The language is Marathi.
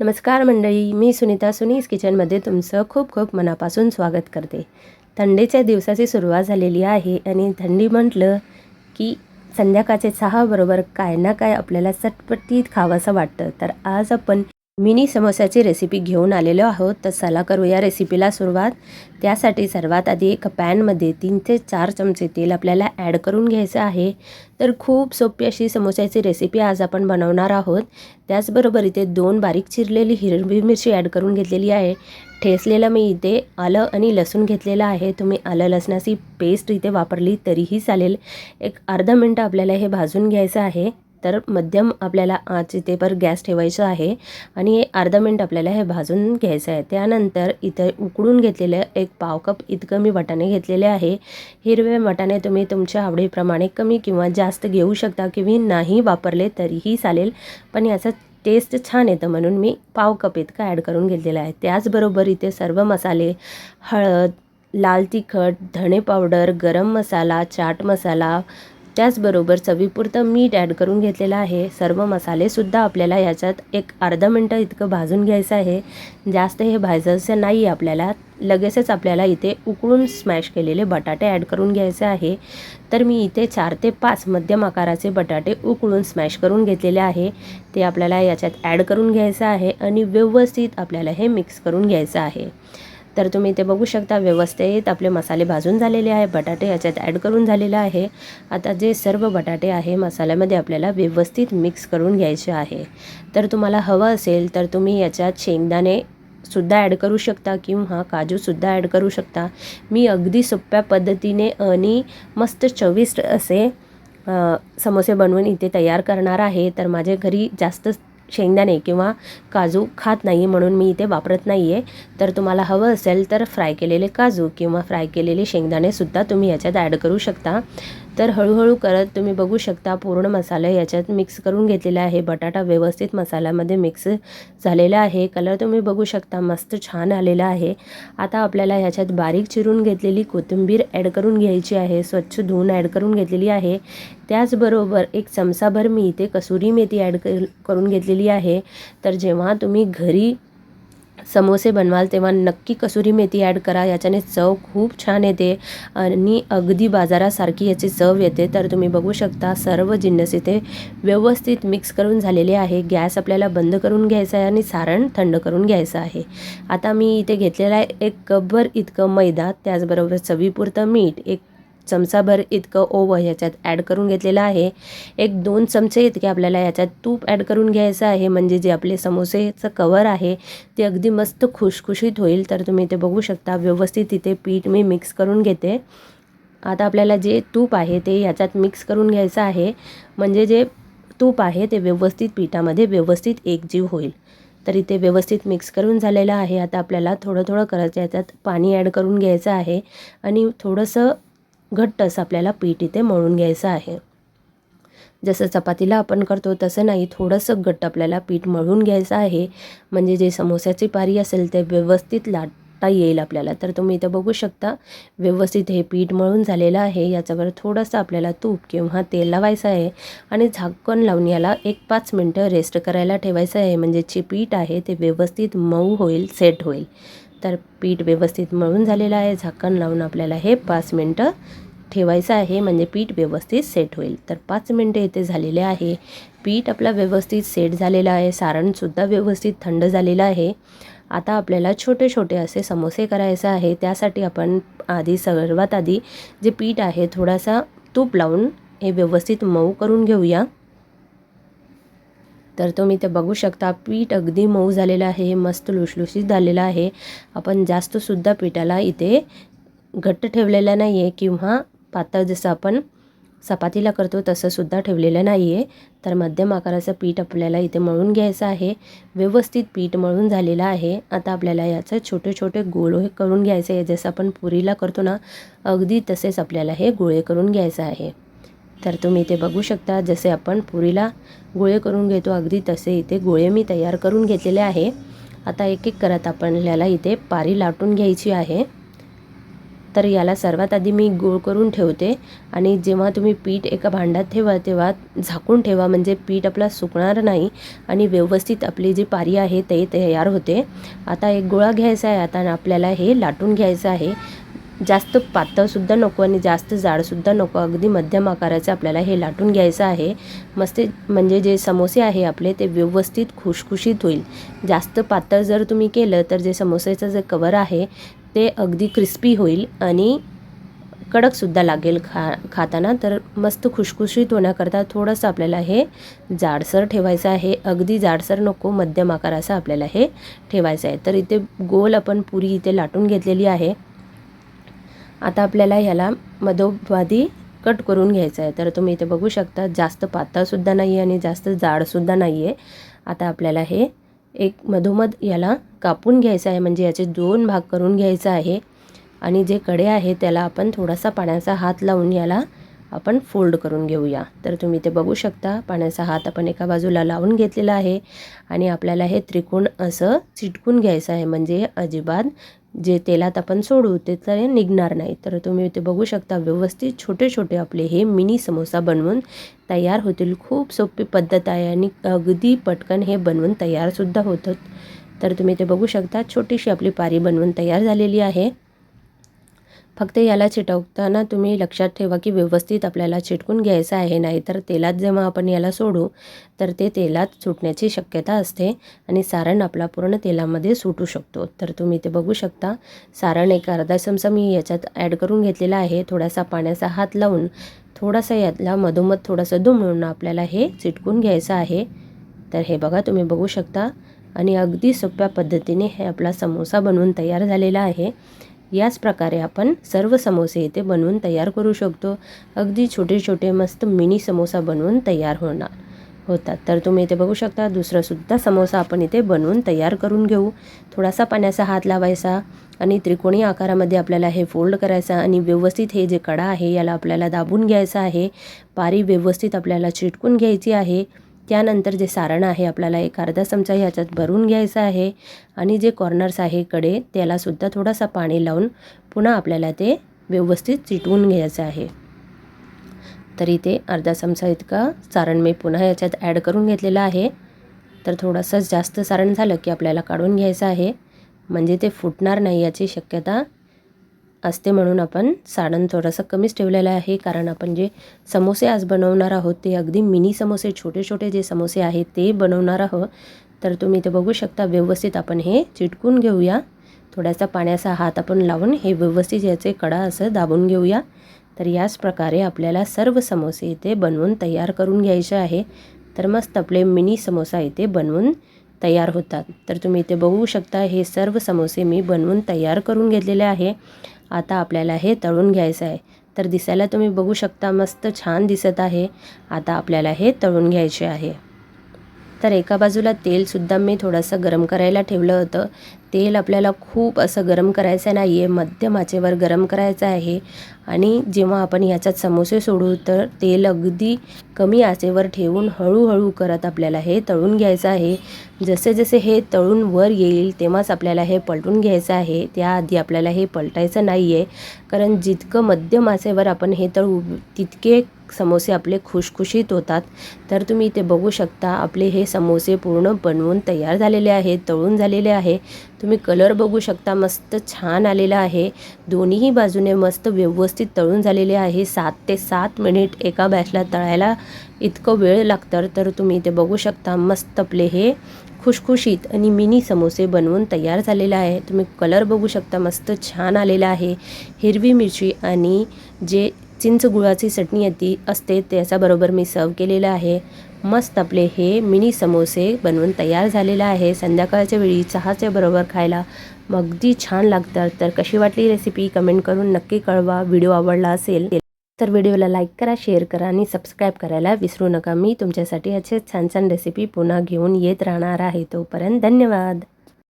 नमस्कार मंडळी मी सुनीता सुनीस किचनमध्ये तुमचं खूप खूप मनापासून स्वागत करते. थंडीच्या दिवसाची सुरुवात झालेली आहे आणि थंडी म्हटलं की संध्याकाळचे चहाबरोबर काय ना काय आपल्याला चटपटीत खावंसं वाटतं. तर आज आपण मिनी समोसाची रेसिपी घेऊन आलेलो आहोत. तर चला करूया रेसिपीला सुरुवात. त्यासाठी सर्वात आधी एका पॅनमध्ये तीन ते चार चमचे तेल आपल्याला ॲड करून घ्यायचं आहे. तर खूप सोपी अशी समोसाची रेसिपी आज आपण बनवणार आहोत. त्याचबरोबर इथे दोन बारीक चिरलेली हिरवी मिरची ॲड करून घेतलेली आहे. ठेसलेलं मी इथे आलं आणि लसूण घेतलेलं आहे. तुम्ही आलं लसणाची पेस्ट इथे वापरली तरीही चालेल. एक अर्धा मिनटं आपल्याला हे भाजून घ्यायचं आहे. तर मध्यम आपल्याला आच इथेपर गॅस ठेवायचं आहे आणि अर्धा मिनिट आपल्याला हे भाजून घ्यायचं आहे. त्यानंतर इथे उकडून घेतलेलं एक पाव कप इतकं मी वाटाणे घेतलेले आहे. हिरवे वाटाणे तुम्ही तुमच्या आवडीप्रमाणे कमी किंवा जास्त घेऊ शकता किंवा नाही वापरले तरीही चालेल पण याचा टेस्ट छान येतं म्हणून मी पाव कप इतकं ॲड करून घेतलेला आहे. त्याचबरोबर इथे सर्व मसाले हळद लाल तिखट धणे पावडर गरम मसाला चाट मसाला त्याचबरोबर चवीपुरतं मीठ ॲड करून घेतलेलं आहे. सर्व मसालेसुद्धा आपल्याला याच्यात एक अर्धा मिनटं इतकं भाजून घ्यायचं आहे. जास्त हे भाजायचं नाही आपल्याला. लगेचच आपल्याला इथे उकळून स्मॅश केलेले बटाटे ॲड करून घ्यायचे आहे. तर मी इथे चार ते पाच मध्यम आकाराचे बटाटे उकळून स्मॅश करून घेतलेले आहे. ते आपल्याला याच्यात ॲड करून घ्यायचं आहे आणि व्यवस्थित आपल्याला हे मिक्स करून घ्यायचं आहे. तर तुम्ही इथे बघू शकता व्यवस्थित आपले मसाले भाजून झालेले आहे बटाटे याच्यात ॲड करून झालेलं आहे. आता जे सर्व बटाटे आहे मसाल्यामध्ये आपल्याला व्यवस्थित मिक्स करून घ्यायचे आहे. तर तुम्हाला हवं असेल तर तुम्ही याच्यात शेंगदाणे सुद्धा ॲड करू शकता किंवा काजूसुद्धा ॲड करू शकता. मी अगदी सोप्या पद्धतीने आणि मस्त चविष्ट असे समोसे बनवून इथे तयार करणार आहे. तर माझ्या घरी जास्त शेंगदाणे किंवा काजू खात नाही म्हणून मी इथे वापरत नाही आहे तर तुम्हाला हवं असेल तर फ्राय केलेले काजू किंवा फ्राय केलेले शेंगदाणेसुद्धा तुम्ही याच्यात ॲड करू शकता. तर हळूहळू करत तुम्ही बघू शकता पूर्ण मसाला याच्यात मिक्स करून घेतलेला आहे. बटाटा व्यवस्थित मसाल्यामध्ये मिक्स झालेला आहे. कलर तुम्ही बघू शकता मस्त छान आलेला आहे. आता आपल्याला ह्याच्यात बारीक चिरून घेतलेली कोथिंबीर ॲड करून घ्यायची आहे. स्वच्छ धुवून ॲड करून घेतलेली आहे. त्याचबरोबर एक चमचाभर मी इथे कसुरी मेथी ॲड करून घेतलेली आहे. तर जेव्हा तुम्ही घरी समोसे बनवाल तेव्हा नक्की कसुरी मेथी ॲड करा. याच्याने चव खूप छान येते आणि अगदी बाजारासारखी याची चव येते. तर तुम्ही बघू शकता सर्व जिन्नस इथे व्यवस्थित मिक्स करून झालेले आहे. गॅस आपल्याला बंद करून घ्यायचा आहे आणि सारण थंड करून घ्यायचं आहे. आता मी इथे घेतलेला आहे एक कपभर इतकं मैदा त्याचबरोबर चवीपुरतं मीठ एक चमचाभर इतकं ओवं ह्याच्यात ॲड करून घेतलेलं आहे. एक दोन चमचे इतके आपल्याला याच्यात तूप ॲड करून घ्यायचं आहे. म्हणजे जे आपले समोसेचं कवर आहे ते अगदी मस्त खुशखुशीत होईल. तर तुम्ही ते बघू शकता. व्यवस्थित इथे पीठ मी मिक्स करून घेते. आता आपल्याला जे तूप आहे ते याच्यात मिक्स करून घ्यायचं आहे. म्हणजे जे तूप आहे ते व्यवस्थित पिठामध्ये व्यवस्थित एकजीव होईल. तर इथे व्यवस्थित मिक्स करून झालेलं आहे. आता आपल्याला थोडं थोडं करायचं याच्यात पाणी ॲड करून घ्यायचं आहे. आणि थोडंसं घट्ट असं आपल्याला पीठ इथे मळून घ्यायचं आहे. जसं चपातीला आपण करतो तसं नाही थोडंसं घट्ट आपल्याला पीठ मळून घ्यायचं आहे. म्हणजे जे समोस्याची पारी असेल ते व्यवस्थित लाटता येईल आपल्याला. तर तुम्ही इथं बघू शकता व्यवस्थित हे पीठ मळून झालेलं आहे. याच्यावर थोडंसं आपल्याला तूप किंवा तेल लावायचं आहे आणि झाकण लावून याला एक पाच मिनटं रेस्ट करायला ठेवायचं आहे. म्हणजे जे पीठ आहे ते व्यवस्थित मऊ होईल सेट होईल. तर पीठ व्यवस्थित मळून झालेलं आहे. झाकण लावून आपल्याला हे पाच मिनटं ठेवायचं आहे म्हणजे पीठ व्यवस्थित सेट होईल. तर पाच मिनटं इथे झालेले आहे. पीठ आपला व्यवस्थित सेट झालेलं आहे. सारणसुद्धा व्यवस्थित थंड झालेलं आहे. आता आपल्याला छोटे छोटे असे समोसे करायचे आहे. त्यासाठी आपण आधी सर्वात आधी जे पीठ आहे थोडासा तूप लावून हे व्यवस्थित मऊ करून घेऊया. तर तुम्ही ते बघू शकता पीठ अगदी मऊ झालेलं आहे. मस्त लुसलुशीत झालेलं आहे. आपण जास्तसुद्धा पिठाला इथे घट्ट ठेवलेलं नाही आहे किंवा पातळ जसं आपण चपातीला करतो तसंसुद्धा ठेवलेलं नाही आहे तर मध्यम आकाराचं पीठ आपल्याला इथे मळून घ्यायचं आहे. व्यवस्थित पीठ मळून झालेलं आहे. आता आपल्याला याचं छोटे छोटे गोळे करून घ्यायचे आहे. जसं आपण पुरीला करतो ना अगदी तसेच आपल्याला हे गोळे करून घ्यायचं आहे. तर तुम्ही इथे बघू शकता जसे आपण पुरीला गोळे करून घेतो अगदी तसे इथे गोळे मी तयार करून घेतलेले आहे. आता एक एक करत आपल्याला इथे पारी लाटून घ्यायची आहे. तर याला सर्वात आधी मी गोळ करून ठेवते. आणि जेव्हा तुम्ही पीठ एका भांड्यात ठेवा तेव्हा झाकून ठेवा. म्हणजे पीठ आपला सुकणार नाही आणि व्यवस्थित आपली जी पारी आहे ते तयार होते. आता एक गोळा घ्यायचा आहे. आता आपल्याला हे लाटून घ्यायचं आहे. जास्त पातळसुद्धा नको आणि जास्त जाडसुद्धा नको. अगदी मध्यम आकाराचं आपल्याला हे लाटून घ्यायचं आहे. मस्त म्हणजे जे समोसे आहे आपले ते व्यवस्थित खुशखुशीत होईल. जास्त पातळ जर तुम्ही केलं तर जे समोसेचं जे कवर आहे ते अगदी क्रिस्पी होईल आणि कडकसुद्धा लागेल खा खाताना. तर मस्त खुशखुशीत होण्याकरता थोडंसं आपल्याला हे जाडसर ठेवायचं आहे. अगदी जाडसर नको मध्यम आकाराचं आपल्याला हे ठेवायचं आहे. तर इथे गोल आपण पुरी इथे लाटून घेतलेली आहे. आता आपल्याला ह्याला मधोमधी कट करून घ्यायचं आहे. तर तुम्ही इथे बघू शकता जास्त पातळसुद्धा नाही आहे आणि जास्त जाडसुद्धा नाही आहे आता आपल्याला हे एक मधोमध याला कापून घ्यायचं आहे. म्हणजे याचे दोन भाग करून घ्यायचा आहे. आणि जे कडे आहे त्याला आपण थोडासा पाण्याचा हात लावून याला आपण फोल्ड करून घेऊया. तर तुम्ही ते बघू शकता. पाण्याचा हात आपण एका बाजूला लावून घेतलेला आहे. आणि आपल्याला हे त्रिकोण असं चिटकून घ्यायचं आहे. म्हणजे अजिबात जे तेलात आपण सोडू ते तर निघणार नाही. तर तुम्ही ते बघू शकता व्यवस्थित छोटे छोटे आपले हे मिनी समोसा बनवून तयार होतील. खूप सोपी पद्धत आहे आणि अगदी पटकन हे बनवून तयारसुद्धा होतं तर तुम्ही ते बघू शकता छोटीशी आपली पारी बनवून तयार झालेली आहे. फक्त याला चिटवताना तुम्ही लक्षात ठेवा की व्यवस्थित आपल्याला चिटकून घ्यायचं आहे नाहीतर तेलात जेव्हा आपण याला सोडू तर ते तेलात सुटण्याची शक्यता असते आणि सारण आपला पूर्ण तेलामध्ये सुटू शकतो. तर तुम्ही ते बघू शकता. सारण एक अर्धा चमचा मी याच्यात ॲड करून घेतलेला आहे. थोडासा पाण्याचा हात लावून थोडासा यातला मधोमध थोडासा दुमळून आपल्याला हे चिटकून घ्यायचं आहे. तर हे बघा तुम्ही बघू शकता. आणि अगदी सोप्या पद्धतीने हे आपला समोसा बनवून तयार झालेला आहे. याच प्रकारे आपण सर्व समोसे इथे बनवून तयार करू शकतो. अगदी छोटे छोटे मस्त मिनी समोसा बनवून तयार होणार होतात. तर तुम्ही इथे बघू शकता दुसरासुद्धा समोसा आपण इथे बनवून तयार करून घेऊ. थोडासा पाण्याचा हात लावायचा आणि त्रिकोणी आकारामध्ये आपल्याला हे फोल्ड करायचा आणि व्यवस्थित हे जे कडा आहे याला आपल्याला दाबून घ्यायचं आहे. पारी व्यवस्थित आपल्याला चिटकून घ्यायची आहे. त्यानंतर जे सारण आहे आपल्याला एक अर्धा चमचा ह्याच्यात भरून घ्यायचा आहे आणि जे कॉर्नर्स आहे कडे त्यालासुद्धा थोडासा पाणी लावून पुन्हा आपल्याला ते व्यवस्थित चिटवून घ्यायचं आहे. तर इथे अर्धा चमचा इतका सारण मी पुन्हा याच्यात ॲड करून घेतलेलं आहे. तर थोडंसं जास्त सारण झालं की आपल्याला काढून घ्यायचं आहे. म्हणजे ते फुटणार नाही याची शक्यता असते म्हणून आपण सारण थोडंसं कमीच ठेवलेलं आहे कारण आपण जे समोसे आज बनवणार आहोत ते अगदी मिनी समोसे छोटे छोटे जे समोसे आहेत ते बनवणार आहोत. तर तुम्ही ते बघू शकता व्यवस्थित आपण हे चिटकून घेऊया. थोड्यासा पाण्याचा हात आपण लावून हे व्यवस्थित याचे कडा असं दाबून घेऊया. तर याच प्रकारे आपल्याला सर्व समोसे इथे बनवून तयार करून घ्यायचे आहे. तर मस्त आपले मिनी समोसा इथे बनवून तयार होतात. तर तुम्ही इथे बघू शकता हे सर्व समोसे मी बनवून तयार करून घेतलेले आहे. आता आपल्याला हे तळून घ्यायचं आहे. तर दिसायला तुम्ही बघू शकता मस्त छान दिसत आहे. आता आपल्याला हे तळून घ्यायचे आहे. तर एका बाजूला तेलसुद्धा मी थोडंसं गरम करायला ठेवलं होतं. तेल आपल्याला खूप असं गरम करायचं नाही आहे मध्यम आचेवर गरम करायचं आहे. आणि जेव्हा आपण ह्याच्यात समोसे सोडू तर तेल अगदी कमी आचेवर ठेवून हळूहळू करत आपल्याला हे तळून घ्यायचं आहे. जसे जसे हे तळून वर येईल तेव्हाच आपल्याला हे पलटून घ्यायचं आहे. त्याआधी आपल्याला हे पलटायचं नाही आहे कारण जितकं मध्यम आचेवर आपण हे तळू तितके समोसे आपले खुशखुशीत होतात. तर तुम्ही इथे बघू शकता आपले हे समोसे पूर्ण बनवून तयार झालेले आहेत तळून झालेले आहे. तुम्ही कलर बघू शकता. मस्त छान आलेला आहे. दोन्हीही बाजूने मस्त व्यवस्थित तळून झालेले आहे. सात ते सात मिनिट एका बॅचला तळायला इतकं वेळ लागतं. तर तुम्ही ते बघू शकता. मस्त आपले हे खुशखुशीत आणि मिनी समोसे बनवून तयार झालेला आहे. तुम्ही कलर बघू शकता. मस्त छान आलेला आहे. हिरवी मिरची आणि जे चिंच गुळाची चटणी येते असते त्याच्याबरोबर मी सर्व केलेलं आहे. मस्त आपले हे मिनी समोसे बनवून तयार झालेलं आहे. संध्याकाळच्या वेळी चहाच्या बरोबर खायला अगदी छान लागतात. तर कशी वाटली रेसिपी कमेंट करून नक्की कळवा. व्हिडिओ आवडला असेल तर व्हिडिओला लाईक करा शेअर करा आणि सबस्क्राईब करायला विसरू नका. मी तुमच्यासाठी असे छान छान रेसिपी पुन्हा घेऊन येत राहणार आहे. तोपर्यंत धन्यवाद.